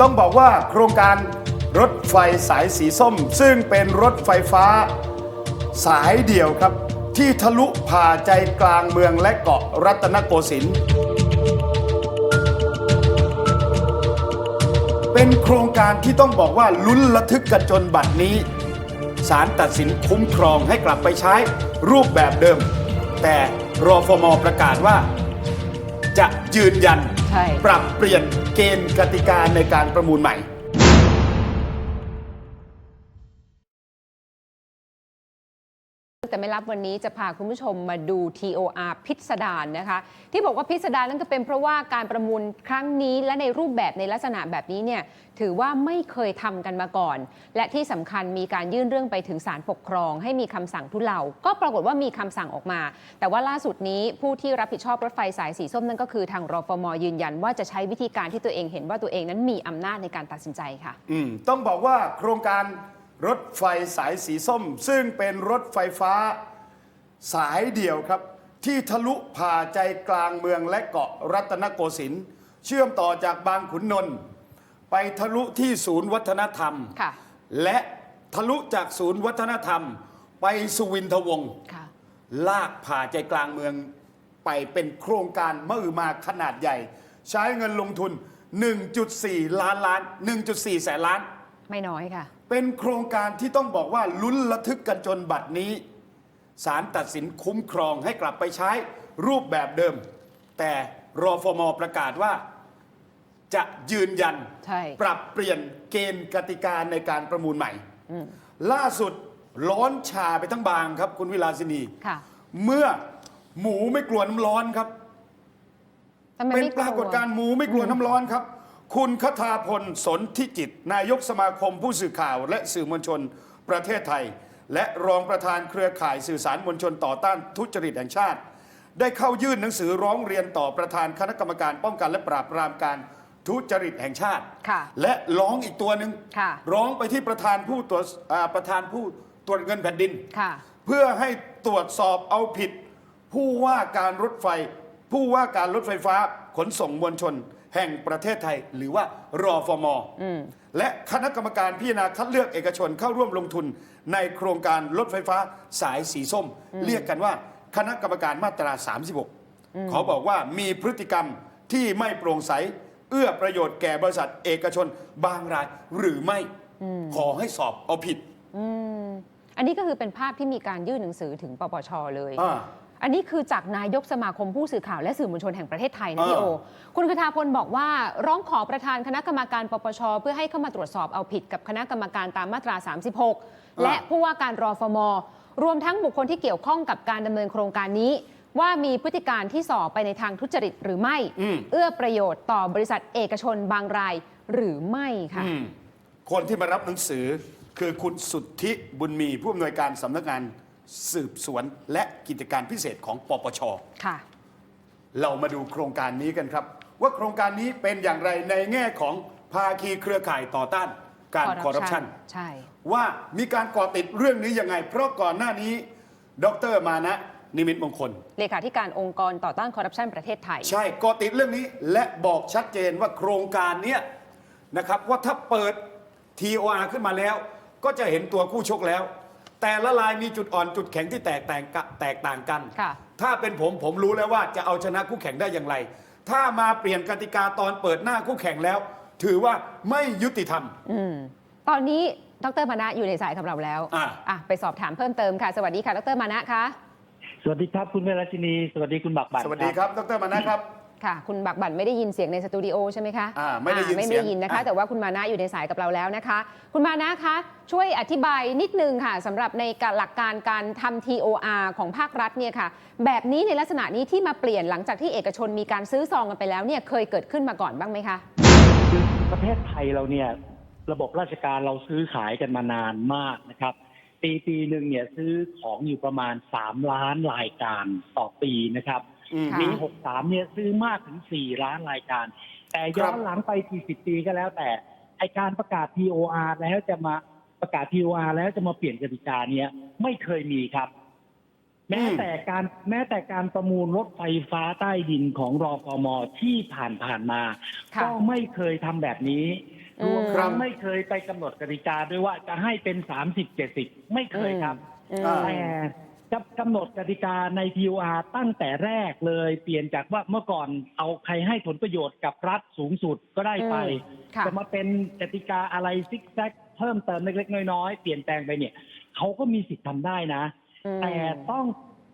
ต้องบอกว่าโครงการรถไฟสายสีส้ม ซึ่งเป็นรถไฟฟ้าสายเดียวครับ ที่ทะลุผ่าใจกลางเมืองและเกาะรัตนโกสินทร์เป็นโครงการที่ต้องบอกว่าลุ้นระทึกกันจนบัดนี้ศาลตัดสินคุ้มครองให้กลับไปใช้รูปแบบเดิม แต่รอฟมประกาศว่า จะยืนยัน ใช่ ปรับเปลี่ยนเกณฑ์กติกาในการประมูลใหม่ แต่ไม่รับวันนี้จะพาคุณผู้ชมมาดู TOR พิสดารนะคะ ที่บอกว่าพิสดารนั่นก็เป็นเพราะว่าการประมูลครั้งนี้และในรูปแบบในลักษณะแบบนี้เนี่ยถือว่าไม่เคยทำกันมาก่อน และที่สำคัญมีการยื่นเรื่องไปถึงศาลปกครอง ให้มีคำสั่งทุเลา ก็ปรากฏว่ามีคำสั่งออกมา แต่ว่าล่าสุดนี้ผู้ที่รับผิดชอบรถไฟสายสีส้มนั่นก็คือทางรฟมยืนยัน ว่าจะใช้วิธีการที่ตัวเองเห็นว่าตัวเองนั้นมีอำนาจในการตัดสินใจค่ะ อืมต้องบอกว่าโครงการ รถไฟสายสีส้ม ซึ่งเป็นรถไฟฟ้าสายเดียวครับ ที่ทะลุผ่าใจกลางเมืองและเกาะรัตนโกสินทร์เชื่อมต่อจากบางขุนนนท์ไปทะลุที่ศูนย์วัฒนธรรมค่ะและทะลุจากศูนย์วัฒนธรรม ไปสุวินทวงศ์ค่ะลากผ่าใจกลางเมืองไปเป็นโครงการมหึมาขนาดใหญ่ ใช้เงินลงทุน 1.4 ล้านล้าน 1.4 แสนล้าน ไม่น้อยค่ะ เป็นโครงการที่ต้องบอกว่าลุ้นระทึกกันจนบัดนี้ศาลตัดสินคุ้มครองให้กลับไปใช้รูปแบบเดิม แต่รอฟมประกาศว่า จะยืนยัน ใช่ ปรับเปลี่ยนเกณฑ์กติกาในการประมูลใหม่ล่าสุดร้อนชาไปทั้งบางครับคุณวิลาสินี ค่ะเมื่อหมูไม่กลัวน้ำร้อนครับ ทำไมเป็นไม่ปรากฏการณ์หมูไม่กลัวน้ำร้อนครับ คุณคทาพลสนทิจิต นายกสมาคมผู้สื่อข่าว และสื่อมวลชนประเทศไทย และรองประธานเครือข่ายสื่อสารมวลชนต่อต้านทุจริตแห่งชาติ ได้เข้ายื่นหนังสือร้องเรียนต่อประธานคณะกรรมการป้องกันและปราบปรามการทุจริตแห่งชาติค่ะและร้องอีกตัวหนึ่งค่ะร้องไปที่ประธานผู้ตรวจอ่าประธานผู้ตรวจเงินแผ่นดินค่ะเพื่อให้ตรวจสอบเอาผิด ผู้ว่าการรถไฟ ผู้ว่าการรถไฟฟ้าขนส่งมวลชน แห่งประเทศไทย หรือว่ารอฟมและคณะกรรมการพิจารณาคัดเลือกเอกชนเข้าร่วมลงทุน ในโครงการรถไฟฟ้าสายสีส้ม เรียกกันว่าคณะกรรมการมาตรา 36 เขาบอกว่ามีพฤติกรรมที่ไม่โปร่งใส เอื้อประโยชน์แก่บริษัทเอกชนบางรายหรือไม่ขอให้สอบเอาผิดอืมอันนี้ก็คือเป็นภาพที่มีการยื่นหนังสือถึงปปชเลย อ่าอันนี้คือจากนายกสมาคมผู้สื่อข่าวและสื่อมวลชนแห่งประเทศไทยนะพี่เอโออคุณคทาพลบอกว่า ร้องขอประธานคณะกรรมการปปชเพื่อให้เข้ามาตรวจสอบเอาผิดกับคณะกรรมการตามมาตรา 36 และผู้ว่าการรอฟมรวมทั้งบุคคลที่เกี่ยวข้องกับการดำเนินโครงการนี้ ว่ามีพฤติการที่ส่อไปในทางทุจริตหรือไม่อืมเอื้อประโยชน์ต่อบริษัทเอกชนบางรายหรือไม่ค่ะอืมคนที่มารับหนังสือคือคุณสุทธิบุญมีผู้อำนวยการสำนักงาน สืบสวนและกิจการพิเศษของปปช ค่ะ เรามาดูโครงการนี้กันครับ ว่าโครงการนี้เป็นอย่างไรในแง่ของภาคีเครือข่ายต่อต้านการคอร์รัปชัน ใช่ ว่ามีการก่อติดเรื่องนี้ยังไง เพราะก่อนหน้านี้ ดรมานะ นิมิตมงคล เลขาธิการองค์กรต่อต้านคอร์รัปชันประเทศไทย ใช่ก่อติดเรื่องนี้และบอกชัดเจนว่าโครงการเนี้ยนะครับว่าถ้าเปิด TOR ขึ้นมาแล้ว ก็จะเห็นตัวคู่ชกแล้ว แต่ละลายมีจุดอ่อนจุดแข็งที่แตกต่างกะแตกต่างกัน ค่ะถ้าเป็นผมผมรู้แล้วว่าจะเอาชนะคู่แข่งได้อย่างไร ถ้ามาเปลี่ยนกติกาตอนเปิดหน้าคู่แข่งแล้ว ถือว่าไม่ยุติธรรม อืมตอนนี้ดรมานะอยู่ในสายกับเราแล้วอะ อะไปสอบถามเพิ่มเติมค่ะ สวัสดีค่ะดรมานะคะ สวัสดีครับคุณเวลาชินี สวัสดีคุณบักบัตรสวัสดีครับดรมานะครับ ค่ะ คุณบักบั่นไม่ได้ยินเสียงในสตูดิโอใช่ไหมคะอ่าไม่ได้ยินไม่เสียงได้ยินนะคะ อะ แต่ว่าคุณมานะอยู่ในสายกับเราแล้วนะคะ คุณมานะคะช่วยอธิบายนิดนึงค่ะสำหรับในการหลักการการทำ TOR ของภาครัฐเนี่ยค่ะ แบบนี้ในลักษณะนี้ที่มาเปลี่ยนหลังจากที่เอกชนมีการซื้อซองกันไปแล้วเนี่ยเคยเกิดขึ้นมาก่อนบ้างไหมคะ คือประเทศไทยเราเนี่ยระบบราชการเราซื้อขายกันมานานมากนะครับ ปีปีหนึ่งเนี่ยซื้อของอยู่ประมาณ 3 ล้านรายการต่อปีนะครับ อืมค่ะปี63เนี่ยซื้อมากถึง4ล้านรายการ แต่ย้อนหลังไป40ปีก็แล้วแต่ไอการประกาศ TOR แล้วจะมาประกาศ TOR แล้วจะมาเปลี่ยนกติกาเนี่ยไม่เคยมีครับ แม้แต่การแม้แต่การประมูลรถไฟฟ้าใต้ดินของรอฟมที่ผ่านผ่านๆมาค่ะก็ไม่เคยทำแบบนี้รวมครัทั้บงไม่เคยไปกำหนดกติกาด้วยว่าจะให้เป็น30 70ไม่เคยครับอืมอ่าแต่ จะกำหนดกติกาใน TOR ตั้งแต่แรกเลย เปลี่ยนจากว่าเมื่อก่อนเอาใครให้ผลประโยชน์กับรัฐสูงสุดก็ได้ไปอืมค่ะ จะมาเป็นกติกาอะไรซิกแซกเพิ่มเติมเล็กๆน้อยๆ เปลี่ยนแปลงไปเนี่ยเขาก็มีสิทธิ์ทำได้นะ อืม แต่ต้อง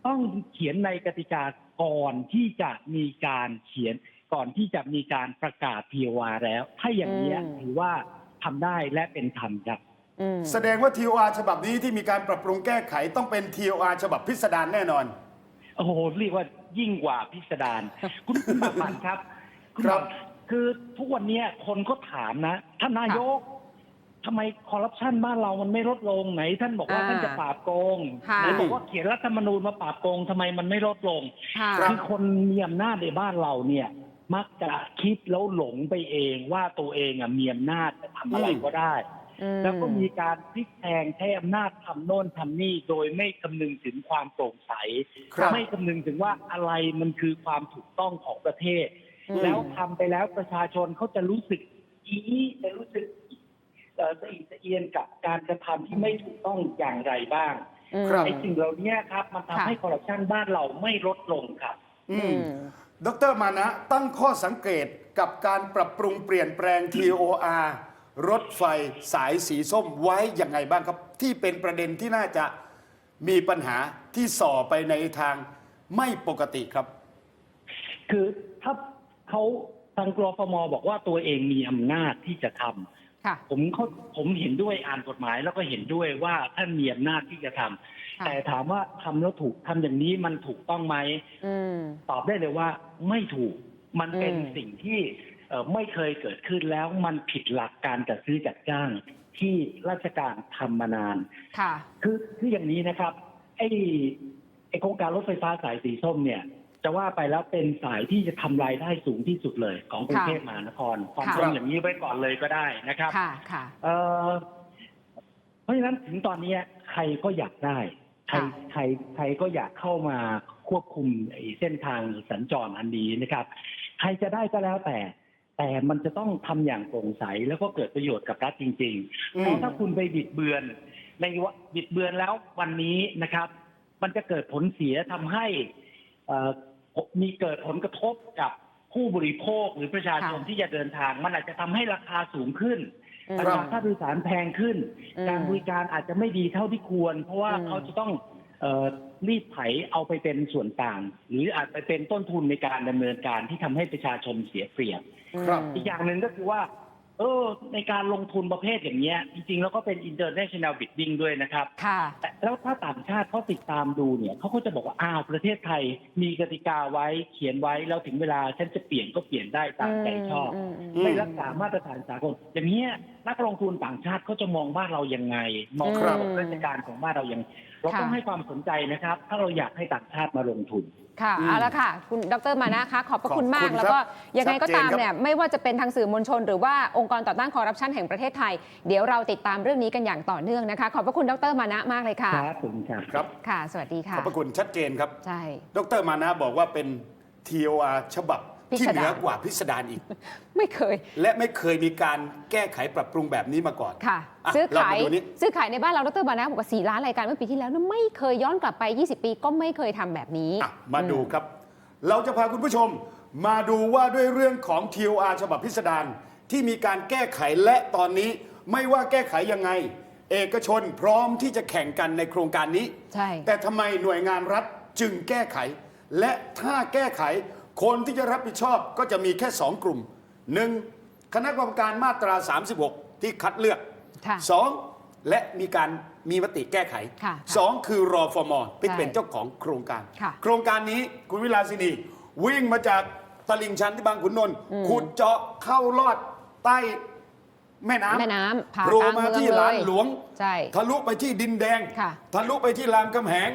ต้องเขียนในกติกาก่อนที่จะมีการเขียนก่อนที่จะมีการประกาศ TOR แล้ว ถ้าอย่างนี้ยอืม ถือว่าทำได้และเป็นธรรมครับอืม แสดงว่า TOR ฉบับนี้ที่มีการปรับปรุงแก้ไขต้องเป็น TOR ฉบับพิสดารแน่นอน โอ้โหเรียกว่ายิ่งกว่าพิสดารคุณคุณบากบันครับณครับกคือทุกวันเนี้ยคนก็ถามนะท่านนายกทำไมคอร์รัปชันบ้านเรามันไม่ลดลงไหน ท่านบอกว่าอ่าท่านจะปราบโกงค่ะไหนบอกว่าเขียนรัฐธรรมนูญมาปราบโกงทำไมมันไม่ลดลงค่ะครับคือคนมีอำนาจในบ้านเราเนี่ย มักจะคิดแล้วหลงไปเองว่าตัวเองอะมีอำนาจจะทำอะไรก็ได้อืม แล้วก็มีการพลิกแพลงใช้อำนาจทำโน่นทำนี่โดยไม่คำนึงถึงความโปร่งใสครับไม่คำนึงถึงว่าอะไรมันคือความถูกต้องของประเทศอืมแล้วทำไปแล้วประชาชนเขาจะรู้สึกอีจะรู้สึกเอ่อสะอิดสะเอียนกับการกระทำที่ไม่ถูกต้องอย่างไรบ้างอืมครับไอ้สิ่งเหล่านี้ครับมันทำค่ะให้คอร์รัปชันบ้านเราไม่ลดลงครับอือืมมดรมานะตั้งข้อสังเกตกับการปรับปรุงเปลี่ยนแปลง TOR รถไฟสายสีส้มไว้อย่างไงบ้างครับ ที่เป็นประเด็นที่น่าจะมีปัญหาที่ส่อไปในทางไม่ปกติครับ คือถ้าเขาทางกรฟมบอกว่าตัวเองมีอำนาจที่จะทำค่ะผมเขาผมเห็นด้วยอ่านกฎหมายแล้วก็เห็นด้วยว่าท่านมีอำนาจที่จะทำค่ะแต่ถามว่าทำแล้วถูกทำอย่างนี้มันถูกต้องไหมอืมตอบได้เลยว่าไม่ถูกมันเป็นอืมสิ่งที่เอ่อ ไม่เคยเกิดขึ้นแล้วมันผิดหลักการจัดซื้อจัดจ้างที่ราชการทำมานาน ค่ะ คือคืออย่างนี้นะครับ ไอ้ไอ้โครงการรถไฟฟ้าสายสีส้มเนี่ย จะว่าไปแล้วเป็นสายที่จะทำรายได้สูงที่สุดเลยของกรุงเทพมหานคร ความค่ะตรงอย่างนี้ไว้ก่อนเลยก็ได้นะครับ ค่ะ ค่ะเอ่อเพราะฉะนั้นถึงตอนนี้ใครก็อยากได้ ใครค่ะใครใครก็อยากเข้ามาควบคุมไอ้เส้นทางสัญจรอันนี้นะครับ ใครจะได้ก็แล้วแต่ แต่มันจะต้องทำอย่างโปร่งใสแล้วก็เกิดประโยชน์กับรัฐจริงๆอืมเพราะถ้าคุณไปบิดเบือนในวะบิดเบือนแล้ววันนี้นะครับ มันจะเกิดผลเสียทำให้เอ่อมีเกิดผลกระทบกับผู้บริโภคหรือประชาชนค่ะที่จะเดินทาง มันอาจจะทำให้ราคาสูงขึ้นอืมราคาค่าโดยสารแพงขึ้นอืมการบริการอาจจะไม่ดีเท่าที่ควร เพราะว่าอืมเขาจะต้องเอ่อ รีดไถเอาไปเป็นส่วนต่าง หรืออาจไปเป็นต้นทุนในการดำเนินการที่ทำให้ประชาชนเสียเปรียบครับมอีกอย่างหนึ่งก็คือว่า เออ ในการลงทุนประเภทอย่างเงี้ย จริงๆ แล้วก็เป็น international bidding ด้วยนะครับค่ะแต่แล้วถ้าต่างชาติเขาติดตามดูเนี่ยเขาก็จะบอกว่าอ้าวประเทศไทยมีกติกาไว้เขียนไว้แล้วถึงเวลาฉันจะเปลี่ยนก็เปลี่ยนได้ตามใจชอบอืมอืมอืมไม่รักษามาตรฐานสากลอย่างนี้ยนักลงทุนต่างชาติเขาจะมองบ้านเรายังไง มองครับระบบราชการของบ้านเรายัง เราต้องค่ะให้ความสนใจนะครับ ถ้าเราอยากให้ต่างชาติมาลงทุน ค่ะอืมเอาละค่ะ คุณดรมานะคะ ขอบพระคุณขอบคุณมากครับแล้วก็ยังไงก็ตามชัดเจนครับเนี่ย ไม่ว่าจะเป็นทางสื่อมวลชน หรือว่าองค์กรต่อต้านคอร์รัปชันแห่งประเทศไทย เดี๋ยวเราติดตามเรื่องนี้กันอย่างต่อเนื่องนะคะ ขอบพระคุณดรมานะมากเลยค่ะ ครับผมครับครับ ค่ะ สวัสดีขค่ะอบพระคุณชัดเจนครับ ใช่ ดรมานะบอกว่าเป็น TOR ฉบับ พิที่สดารเหนือกว่าพิสดารอีก ไม่เคยและไม่เคยมีการแก้ไขปรับปรุงแบบนี้มาก่อน ค่ะ อะซื้อเราขายมาดูนี้ซื้อขายในบ้านเราดรมานะบอกว่า4ล้านรายการเมื่อปีที่แล้วนะไม่เคยย้อนกลับไป 20 ปีก็ไม่เคยทำแบบนี้ อะมาดูครับ เราจะพาคุณผู้ชมมาดูว่าด้วยเรื่องของ TOR ฉบับพิสดารที่มีการแก้ไขและตอนนี้ไม่ว่าแก้ไขยังไง เอกชนพร้อมที่จะแข่งกันในโครงการนี้ ใช่ แต่ทำไมหน่วยงานรัฐจึงแก้ไข และถ้าแก้ไข คนที่จะรับผิดชอบก็จะมีแค่ 2 กลุ่ม 1. คณะกรรมการมาตรา 36 ที่คัดเลือก ค่ะ 2. และมีการมีมติแก้ไข ค่ะสองคือรอฟมที่ใช่เป็นเจ้าของโครงการ ค่ะ โครงการนี้คุณวิลาสินีวิ่งมาจากตลิ่งชันที่บางขุนนนท์ขุดเจาะเข้าลอดใต้แม่น้ำแม่น้ำผ่าโผล่กลางมาเมืองที่เลลานยหลวง ใช่ ทะลุไปที่ดินแดง ค่ะทะลุไปที่รามคำแหง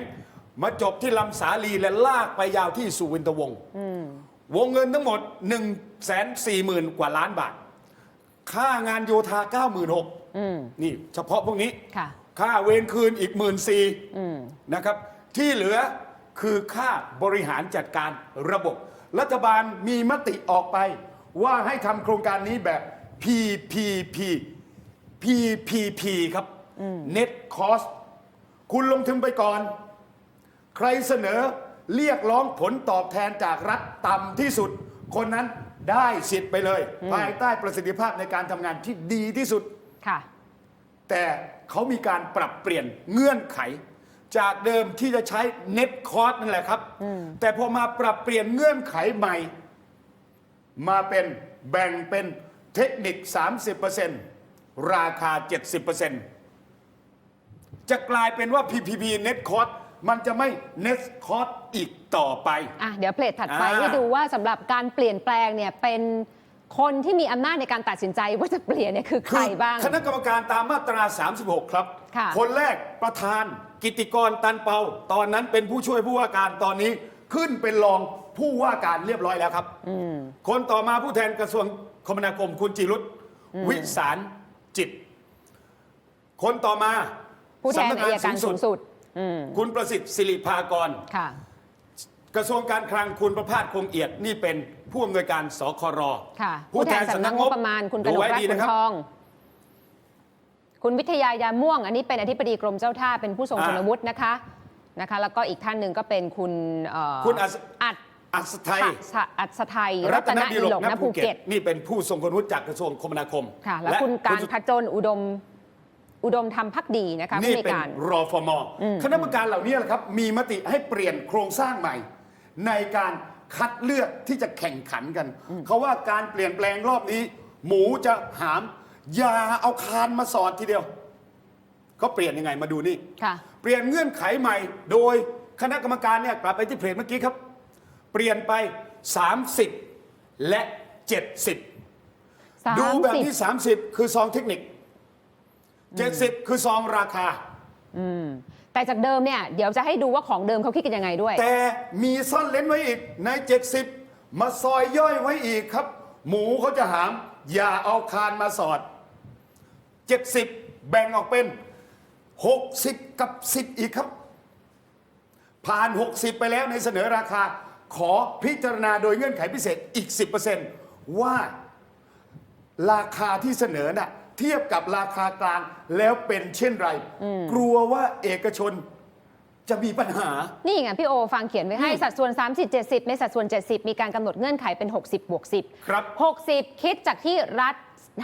มาจบที่ลำสาลีและลากไปยาวที่สุวินทวงศ์อืม วงเงินทั้งหมด1นึ่งแสนสี่หมื่นกว่าล้านบาท ค่างานโยธา 9 6 0 0 0อืมนี่เฉพาะพวกนี้ ค่ะ ค่าเวรคืนอีกหมื่นสี่อืมนะครับ ที่เหลือคือค่าบริหารจัดการระบบ รัฐบาลมีมติออกไป ว่าให้ทำโครงการนี้แบบ PPP PPP ครับ Net Cost คุณลงทุนไปก่อน ใครเสนอ เรียกร้องผลตอบแทนจากรัฐต่ำที่สุด คนนั้นได้สิทธิ์ไปเลย ภายใต้ประสิทธิภาพในการทำงานที่ดีที่สุด ค่ะ แต่เขามีการปรับเปลี่ยนเงื่อนไข จากเดิมที่จะใช้ net cost นั่นแหละครับแต่พอมาปรับเปลี่ยนเงื่อนไขใหม่ มาเป็นแบ่งเป็นเทคนิค 30%ราคา 70%จะกลายเป็นว่า PPP net cost มันจะไม่ net cost อีกต่อไป อะเดี๋ยวเพลทถัดไปอ่า ให้ดูว่าสำหรับการเปลี่ยนแปลงเนี่ยเป็นคนที่มีอำนาจในการตัดสินใจว่าจะเปลี่ยนเนี่ยคือใครบ้าง คณะกรรมการตามมาตรา 36 ครับ ค่ะ คนแรกประธานกิติกรตันเปา ตอนนั้นเป็นผู้ช่วยผู้ว่าการตอนนี้ขึ้นเป็นรองผู้ว่าการเรียบร้อยแล้วครับ คนต่อมาผู้แทนกระทรวงคมนาคมคุณจิรุตวิสารจิต คนต่อมาผู้แทนสำนัอายการสูงสุดอืม คุณประสิทธิ์สิริภากร ค่ะ กระทรวงการคลังคุณประภาสคงเอียดนี่เป็นผู้อำนวยการสครค่ะ ผู้ผู้แทแทนนสำสำนันักกงงบบประมาณคุณกดูนกไว้รัฐดีคุนะณครับทอง คุณวิทยายาม่วง อันนี้เป็นอธิบดีกรมเจ้าท่าเป็นผู้ทรงอ่าคุณวุฒินะคะนะคะ แล้วก็อีกท่านหนึ่งก็เป็นคุณเอ่อคุณอัศอัดอัศไทยสะอัศไทยรัตนดีหลกณภูเก็ต นี่เป็นผู้ทรงคุณวุฒิจากกระทรวงคมนาคม ค่ะ แล้วคุณการสุพจนอุดม อุดมธรรมพักดีนะคะผู้นี่ในวยเป็นการ รอฟมคณะกรรมการเหล่านี้แหละครับ มีมติให้เปลี่ยนโครงสร้างใหม่ ในการคัดเลือกที่จะแข่งขันกัน เขาว่าการเปลี่ยนแปลงรอบนี้ หมูจะหาม อย่าเอาคานมาสอดทีเดียว เขาเปลี่ยนยังไงมาดูนี่ ค่ะ เปลี่ยนเงื่อนไขใหม่ โดยคณะกรรมการเนี่ยกลับไปที่เพจเมื่อกี้ครับ เปลี่ยนไป 30 และ 70 ดูแบบที่ 30 คือซองเทคนิค 70 คือซองราคาแต่จากเดิมเนี่ยเดี๋ยวจะให้ดูว่าของเดิมเขาคิดกันยังไงด้วย แต่มีซ่อนเลนไว้อีกใน 70 มาซอยย่อยไว้อีกครับ หมูเขาจะหาม อย่าเอาคานมาสอด 70 แบ่งออกเป็น 60 กับ 10 อีกครับ ผ่าน 60 ไปแล้วในเสนอราคา ขอพิจารณาโดยเงื่อนไขพิเศษอีก 10%ว่าราคาที่เสนอน่ะ เทียบกับราคากลางแล้วเป็นเช่นไร กลัวว่าเอกชนจะมีปัญหา นี่ไงพี่โอฟังเขียนไว้ให้อืมสัดส่วน 30 70 ในสัดส่วน 70 มีการกำหนดเงื่อนไขเป็น 60บวก10 ครับ 60 คิดจากที่รัฐ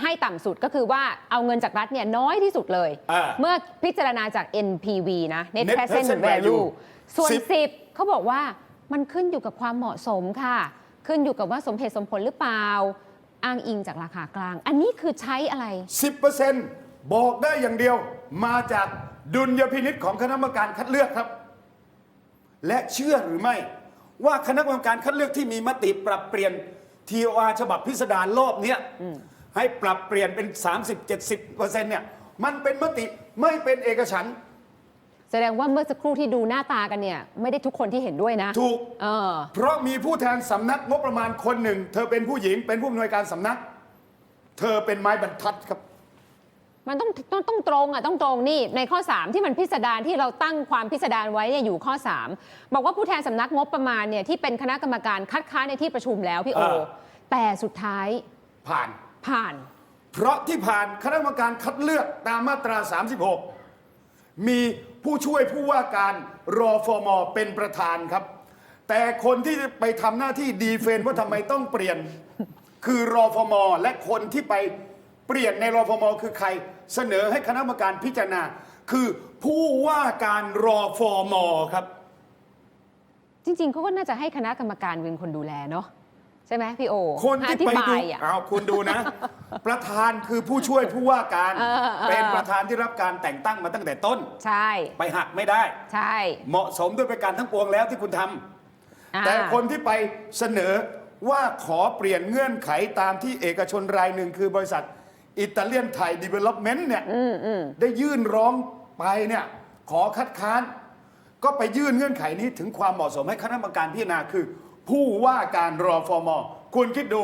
ให้ต่ำสุดก็คือว่าเอาเงินจากรัฐเนี่ยน้อยที่สุดเลยอ่าเมื่อพิจารณาจาก NPV นะ Net Net Present Present Value Value ส่วน10 10 เขาบอกว่ามันขึ้นอยู่กับความเหมาะสมค่ะ ขึ้นอยู่กับว่าสมเหตุสมผลหรือเปล่า อ้างอิงจากราคากลาง อันนี้คือใช้อะไร 10%บอกได้อย่างเดียวมาจากดุลยพินิษของคณะกรรมการคัดเลือกครับ และเชื่อหรือไม่ ว่าคณะกรรมการคัดเลือกที่มีมติปรับเปลี่ยน TOR ฉบับพิสดารรอบเนี้ยให้ปรับเปลี่ยนเป็น 30-70%เนี่ยมันเป็นมติไม่เป็นเอกฉันท์แส ดงว่าเมื่อสักครู่ที่ดูหน้าตากันเนี่ย ไม่ได้ทุกคนที่เห็นด้วยนะ ถูก เออ เพราะมีผู้แทนสำนักงบประมาณคนหนึ่ง เธอเป็นผู้หญิงเป็นผู้อำนวยการสำนัก เธอเป็นไม้บรรทัดครับ มันต้องต้องต้องตรงอะต้องตรงนี่ในข้อ 3 ที่มันพิสดารที่เราตั้งความพิสดารไว้เนี่ยอยู่ข้อ 3 บอกว่าผู้แทนสำนักงบประมาณเนี่ยที่เป็นคณะกรรมการคัดค้านในที่ประชุมแล้วพี่โอ เออ แต่สุดท้ายผ่าน ผ่าน เพราะที่ผ่านคณะกรรมการคัดเลือกตามมาตรา 36 มีผู้ช่วยผู้ว่าการรอฟอมอเป็นประธานครับ แต่คนที่ไปทำหน้าที่ดีเฟนว่าทำไมต้องเปลี่ยน คือรอฟอมอและคนที่ไปเปลี่ยนในรอฟอมอคือใคร เสนอให้คณะกรรมการพิจารณา คือผู้ว่าการรอฟอมอครับ จริงๆเขาก็น่าจะให้คณะกรรมการเป็นคนดูแลเนาะ ใช่ไหมพี่โอคนที่อธิไปบาดูยอะเอาคุณดูนะ ประธานคือผู้ช่วยผู้ว่าการเออเออเป็นประธานที่รับการแต่งตั้งมาตั้งแต่ต้น ใช่ ไปหักไม่ได้ ใช่ เหมาะสมด้วยประการทั้งปวงแล้วที่คุณทำอ่าแต่คนที่ไปเสนอว่าขอเปลี่ยนเงื่อนไขตามที่เอกชนรายหนึ่งคือบริษัทอิตาเลียนไทยดีเวล็อปเมนต์เนี่ยได้ยื่นร้องไปเนี่ยขอคัดค้าน ก็ไปยื่นเงื่อนไขนี้ถึงความเหมาะสมให้คณะกรรมการพิจารณาคือ ผู้ว่าการรอฟอมคุณคิดดู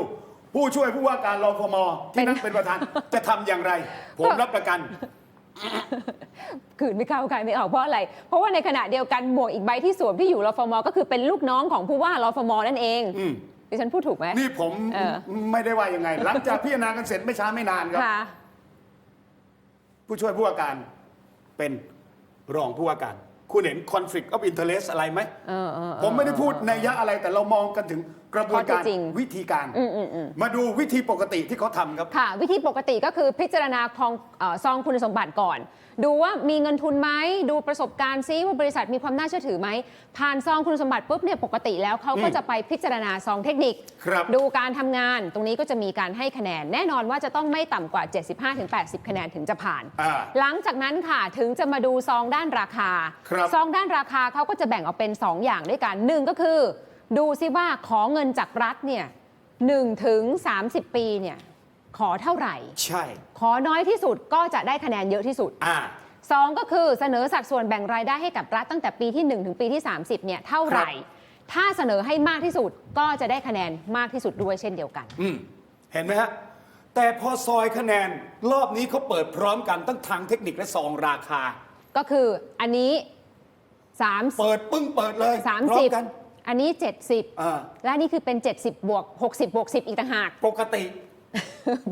ผู้ช่วยผู้ว่าการรอฟอมที่นั่งเป็นประธานจะทำอย่างไร ผมรับประกันคืนไม่เข้าใครไม่ออกเพราะอะไร เพราะว่าในขณะเดียวกันหมวกอีกใบที่สวมที่อยู่รฟมก็คือเป็นลูกน้องของผู้ว่ารฟมนั่นเองอืม ดิฉันพูดถูกไหม นี่ผมเออ ไม่ได้ว่ายังไง หลังจากพิจารณากันเสร็จไม่ช้าไม่นานครับ ค่ะ ผู้ช่วยผู้ว่าการเป็นรองผู้ว่าการ คุณเห็น conflict of interest อะไรไหมเออเออเออผมไม่ได้พูดในยยะอะไรแต่เรามองกันถึง กระบวนการข้อเท็จจริงวิธีการอืมอืมอืมมาดูวิธีปกติที่เขาทำครับ ค่ะ วิธีปกติก็คือพิจารณาของเออซองคุณสมบัติก่อน ดูว่ามีเงินทุนไหมดูประสบการณ์ซิว่าบริษัทมีความน่าเชื่อถือไหมผ่านซองคุณสมบัติปุ๊บเนี่ยปกติแล้วเขาก็อืมจะไปพิจารณาซองเทคนิคครับดูการทำงานตรงนี้ก็จะมีการให้คะแนน แน่นอนว่าจะต้องไม่ต่ำกว่า 75-80 คะแนนถึงจะผ่านอ่าหลังจากนั้นค่ะถึงจะมาดูซองด้านราคาครับซองด้านราคาเขาก็จะแบ่งออกเป็น 2 อย่างด้วยกันหนึ่งก็คือ ดูซิว่าขอเงินจากรัฐเนี่ยหนึ่งถึง30ปีเนี่ยขอเท่าไหร่ ใช่ ขอน้อยที่สุดก็จะได้คะแนนเยอะที่สุดอ่าสองก็คือเสนอสัดส่วนแบ่งรายได้ให้กับรัฐตั้งแต่ปีที่ 1 ถึงปีที่ 30เนี่ยเท่าไหร่ ถ้าเสนอให้มากที่สุดก็จะได้คะแนนมากที่สุดด้วยเช่นเดียวกัน อืมเห็นไหมฮะ แต่พอซอยคะแนนรอบนี้เขาเปิดพร้อมกันทั้งทางเทคนิคและซองราคา ก็คืออันนี้3เปิดปึ้งเปิดเลยพร้อมกัน 30 อันนี้อ่า70และนี่คือเป็น 70 บวก 60 บวก 10 อีกต่างหาก ปกติ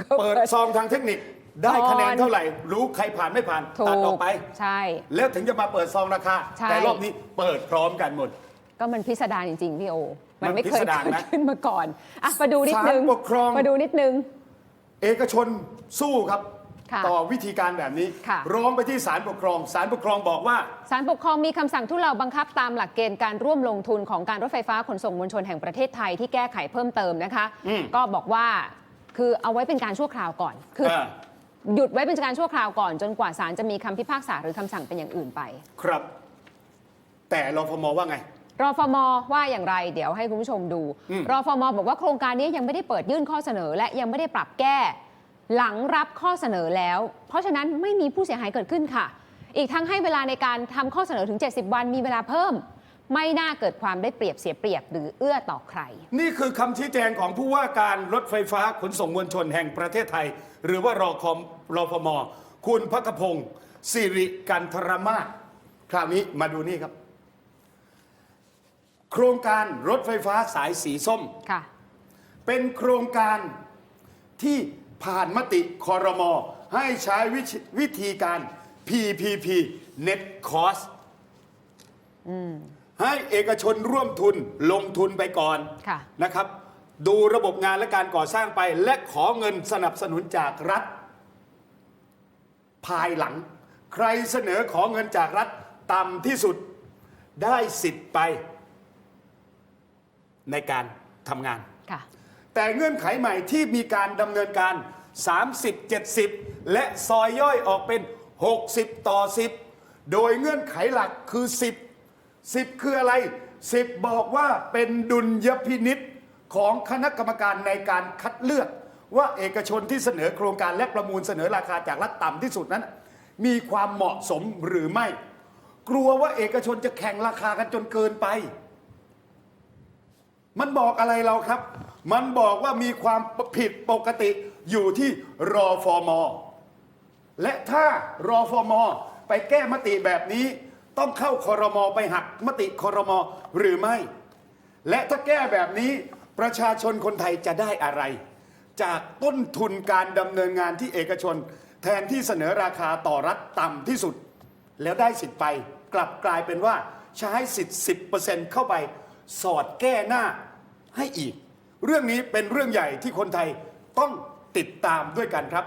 ก็เปิดซองทางเทคนิค ได้คะแนนเท่าไหร่ รู้ใครผ่านไม่ผ่านถูตัดออกกไป ใช่ แล้วถึงจะมาเปิดซองราคา ใช่ แต่รอบนี้เปิดพร้อมกันหมด ก็มันพิสดารจริง ๆ พี่โอ มันไม่มันพิเคยสดารเกิดนะขึ้นมาก่อนอะมาดูนิดนึงศาลปกครอง มาดูนิดนึง เอกชนสู้ครับค่ะ ต่อวิธีการแบบนี้ ค่ะ ร้องไปที่ศาลปกครองศาลปกครองบอกว่า ศาลปกครองมีคำสั่งทุเลาบังคับตามหลักเกณฑ์การร่วมลงทุนของการรถไฟฟ้าขนส่งมวลชนแห่งประเทศไทยที่แก้ไขเพิ่มเติมนะคะ อืม ก็บอกว่าคือเอาไว้เป็นการชั่วคราวก่อน คืออ่าหยุดไว้เป็นการชั่วคราวก่อน จนกว่าศาลจะมีคำพิพากษาหรือคำสั่งเป็นอย่างอื่นไป ครับ แต่รฟมว่าไง รฟมว่าอย่างไร เดี๋ยวให้คุณผู้ชมดู อืม รฟมบอกว่าโครงการนี้ยังไม่ได้เปิดยื่นข้อเสนอ และยังไม่ได้ปรับแก้ หลังรับข้อเสนอแล้ว เพราะฉะนั้นไม่มีผู้เสียหายเกิดขึ้นค่ะ อีกทั้งให้เวลาในการทำข้อเสนอถึง 70 วันมีเวลาเพิ่ม ไม่น่าเกิดความได้เปรียบเสียเปรียบหรือเอื้อต่อใคร นี่คือคำชี้แจงของผู้ว่าการรถไฟฟ้าขนส่งมวลชนแห่งประเทศไทย หรือว่ารอคอมรฟมคุณพักพงศ์สิริกันทรมาศคราวนี้มาดูนี่ครับ โครงการรถไฟฟ้าสายสีส้มค่ะเป็นโครงการที่ ผ่านมติคอรมอให้ใช้วิชวิธีการ PPP Net Cost ให้เอกชนร่วมทุนลงทุนไปก่อนค่ะ นะครับ ดูระบบงานและการก่อสร้างไป และขอเงินสนับสนุนจากรัฐ ภายหลัง ใครเสนอขอเงินจากรัฐต่ำที่สุดได้สิทธิ์ไปในการทำงาน ค่ะ แต่เงื่อนไขใหม่ที่มีการดำเนินการ 30 70 และซอยย่อยออกเป็น 60 ต่อ 10 โดยเงื่อนไขหลักคือ 10 10 คืออะไร 10 บอกว่าเป็นดุลยพินิษของคณะกรรมการในการคัดเลือก ว่าเอกชนที่เสนอโครงการและประมูลเสนอราคาจากรัฐต่ำที่สุดนั้น มีความเหมาะสมหรือไม่ กลัวว่าเอกชนจะแข่งราคากันจนเกินไป มันบอกอะไรเราครับ มันบอกว่ามีความผิดปกติอยู่ที่รอฟอมอและถ้ารอฟอมอไปแก้มติแบบนี้ ต้องเข้าคอรมอไปหักมติคอรมอหรือไม่ และถ้าแก้แบบนี้ประชาชนคนไทยจะได้อะไร จากต้นทุนการดำเนินงานที่เอกชน แทนที่เสนอราคาต่อรัฐต่ำที่สุด แล้วได้สิทธิ์ไปกลับกลายเป็นว่าใช้สิทธิ์ 10%เข้าไป สอดแก้หน้าให้อีก เรื่องนี้เป็นเรื่องใหญ่ที่คนไทยต้องติดตามด้วยกันครับ